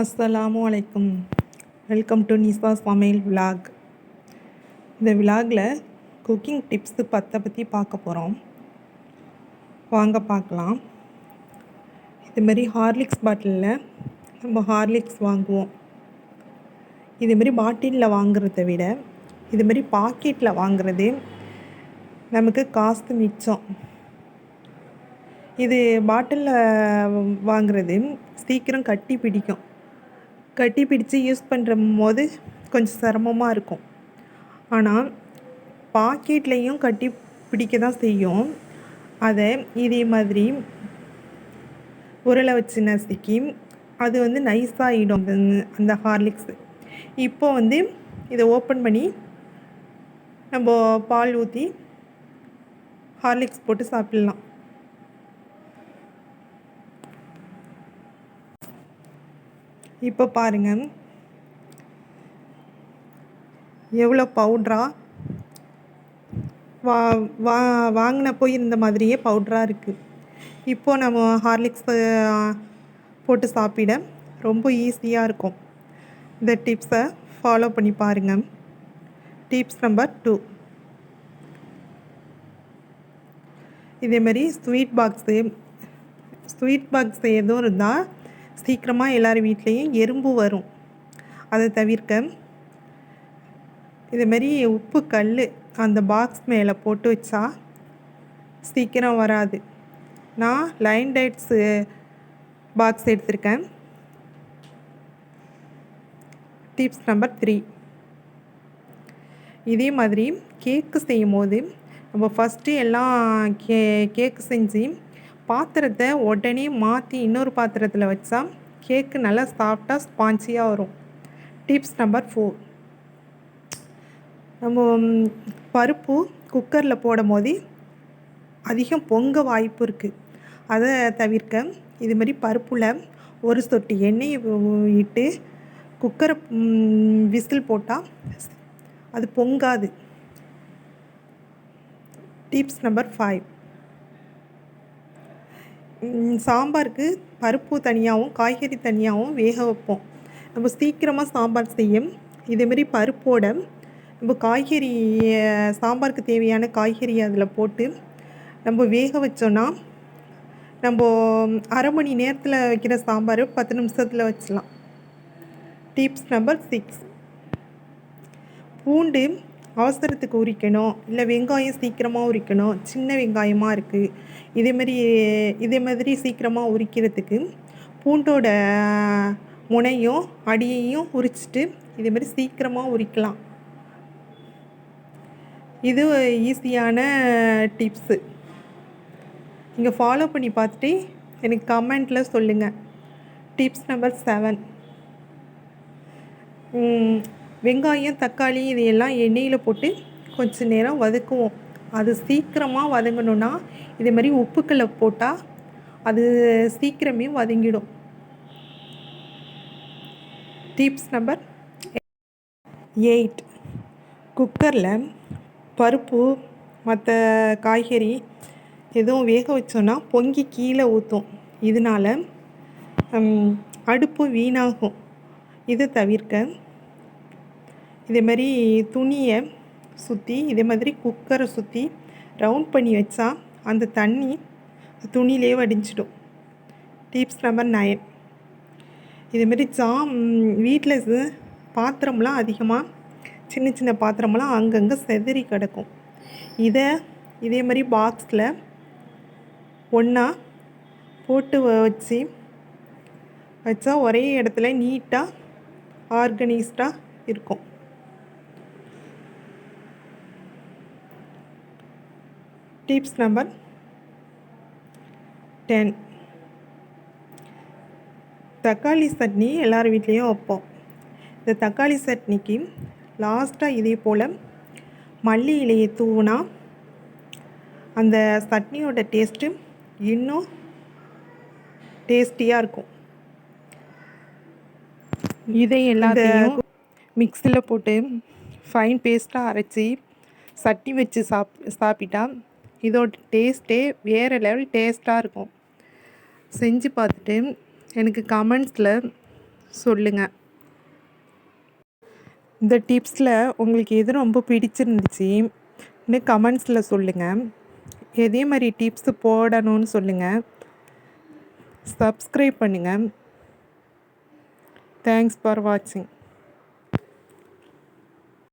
அஸ்ஸலாமு அலைக்கும். Welcome to நிசா சமையல் விலாக். இந்த விலாகில் குக்கிங் டிப்ஸு பத்தை பற்றி பார்க்க போகிறோம் வாங்க பார்க்கலாம். இதுமாரி ஹார்லிக்ஸ் பாட்டிலில் நம்ம ஹார்லிக்ஸ் வாங்குவோம். இதுமாரி பாட்டிலில் வாங்குறத விட இதுமாரி பாக்கெட்டில் வாங்குறது நமக்கு காசு மிச்சம். இது பாட்டிலில் வாங்குறது சீக்கிரம் கட்டி பிடிக்கும். கட்டி பிடிச்சு யூஸ் பண்ணுற போது கொஞ்சம் சிரமமாக இருக்கும். ஆனால் பாக்கெட்லேயும் கட்டி பிடிக்க தான் செய்யும். அதை இதே மாதிரி உருளை வச்சு நசுக்கி அது வந்து நைஸாகிடும் அந்த அந்த ஹார்லிக்ஸு இப்போ வந்து இதை ஓப்பன் பண்ணி நம்ம பால் ஊற்றி ஹார்லிக்ஸ் போட்டு சாப்பிட்லாம். இப்போ பாருங்கள் எவ்வளோ பவுட்ரா வா வா வாங்கின போய் இருந்த மாதிரியே பவுட்ராக இருக்குது இப்போது நம்ம ஹார்லிக்ஸ் போட்டு சாப்பிட ரொம்ப ஈஸியாக இருக்கும். இந்த டிப்ஸை ஃபாலோ பண்ணி பாருங்கள் டிப்ஸ் நம்பர் டூ இதேமாரி ஸ்வீட் பாக்ஸு ஸ்வீட் பாக்ஸ் எதுவும் இருந்தால் சீக்கிரமாக எல்லோரும் வீட்லேயும் எறும்பு வரும். அதை தவிர்க்க இதுமாரி உப்பு கல் அந்த பாக்ஸ் மேலே போட்டு வச்சா சீக்கிரம் வராது. நான் லைன் டைட்ஸு பாக்ஸ் எடுத்திருக்கேன். டிப்ஸ் நம்பர் த்ரீ இதே மாதிரி கேக்கு செய்யும் போது நம்ம ஃபஸ்ட்டு எல்லாம் கே கேக்கு செஞ்சு பாத்திரத்தை உடனே மாற்றி இன்னொரு பாத்திரத்தில் வச்சா கேக்கு நல்லா சாஃப்டாக ஸ்பான்சியாக வரும். டிப்ஸ் நம்பர் ஃபோர் நம்ம பருப்பு குக்கரில் போடும் போது அதிகம் பொங்க வாய்ப்பு இருக்குது அதை தவிர்க்க இது மாதிரி பருப்பில் ஒரு சொட்டு எண்ணெயை இட்டு குக்கரை விசில் போட்டால் அது பொங்காது. டிப்ஸ் நம்பர் ஃபைவ் சாம்பாருக்கு பருப்பு தனியாகவும் காய்கறி தனியாகவும் வேக வைப்போம். நம்ம சீக்கிரமாக சாம்பார் செய்யும். இதேமாரி பருப்போட நம்ம காய்கறி சாம்பாருக்கு தேவையான காய்கறி அதில் போட்டு நம்ம வேக வச்சோன்னா நம்ம அரை மணி நேரத்தில் வைக்கிற சாம்பார் பத்து நிமிஷத்தில் வச்சிடலாம். Tips number six. பூண்டு அவசரத்துக்கு உரிக்கணும் இல்லை வெங்காயம் சீக்கிரமாக உரிக்கணும் சின்ன வெங்காயமாக இருக்குது இதேமாரி இதே மாதிரி சீக்கிரமாக உரிக்கிறதுக்கு பூண்டோட முனையும் அடியையும் உரிச்சிட்டு இதேமாரி சீக்கிரமாக உரிக்கலாம். இது ஈஸியான டிப்ஸு. நீங்கள் ஃபாலோ பண்ணி பார்த்துட்டு எனக்கு கமெண்ட்டில் சொல்லுங்கள் டிப்ஸ் நம்பர் செவன் வெங்காயம் தக்காளி இதையெல்லாம் எண்ணெயில் போட்டு கொஞ்சம் நேரம் வதக்குவோம். அது சீக்கிரமாக வதங்கணுன்னா இதே மாதிரி உப்புக்களை போட்டால் அது சீக்கிரமே வதங்கிடும். டிப்ஸ் நம்பர் எயிட் குக்கரில் பருப்பு மற்ற காய்கறி எதுவும் வேக வச்சோன்னா பொங்கி கீழே ஊற்றும் இதனால் அடுப்பு வீணாகும். இது தவிர்க்க இதே மாதிரி துணியை சுற்றி இதே மாதிரி குக்கரை சுற்றி ரவுண்ட் பண்ணி வச்சா அந்த தண்ணி துணியிலே வடிஞ்சிடும். டிப்ஸ் நம்பர் நயன் இதேமாரி ஜாம் வீட்டில் பாத்திரம்லாம் அதிகமாக சின்ன சின்ன பாத்திரமெல்லாம் அங்கங்கே செதறி கிடக்கும். இதை இதே மாதிரி பாக்ஸில் ஒன்றா போட்டு வச்சு வச்சா ஒரே இடத்துல நீட்டாக ஆர்கனைஸ்டாக இருக்கும். டிப்ஸ் நம்பர் டென் தக்காளி சட்னி எல்லார் வீட்லேயும் வைப்போம். இந்த தக்காளி சட்னிக்கு லாஸ்ட்டாக இதே போல் மல்லி இலையை தூவினா அந்த சட்னியோட டேஸ்ட்டு இன்னும் டேஸ்டியாக இருக்கும். இதை எல்லாத்தையும் மிக்சியில் போட்டு ஃபைன் பேஸ்ட்டாக அரைச்சி சட்னி வச்சு சாப் சாப்பிட்டா இதோட டேஸ்ட்டே வேறு லெவல் டேஸ்ட்டாக இருக்கும். செஞ்சு பார்த்துட்டு எனக்கு கமெண்ட்ஸில் சொல்லுங்கள் இந்த டிப்ஸில் உங்களுக்கு எது ரொம்ப பிடிச்சிருந்துச்சு? இன்னும் கமெண்ட்ஸில் சொல்லுங்கள் எதே மாதிரி டிப்ஸு போடணும்னு சொல்லுங்கள் சப்ஸ்கிரைப் பண்ணுங்கள் தேங்க்ஸ் ஃபார் வாட்சிங்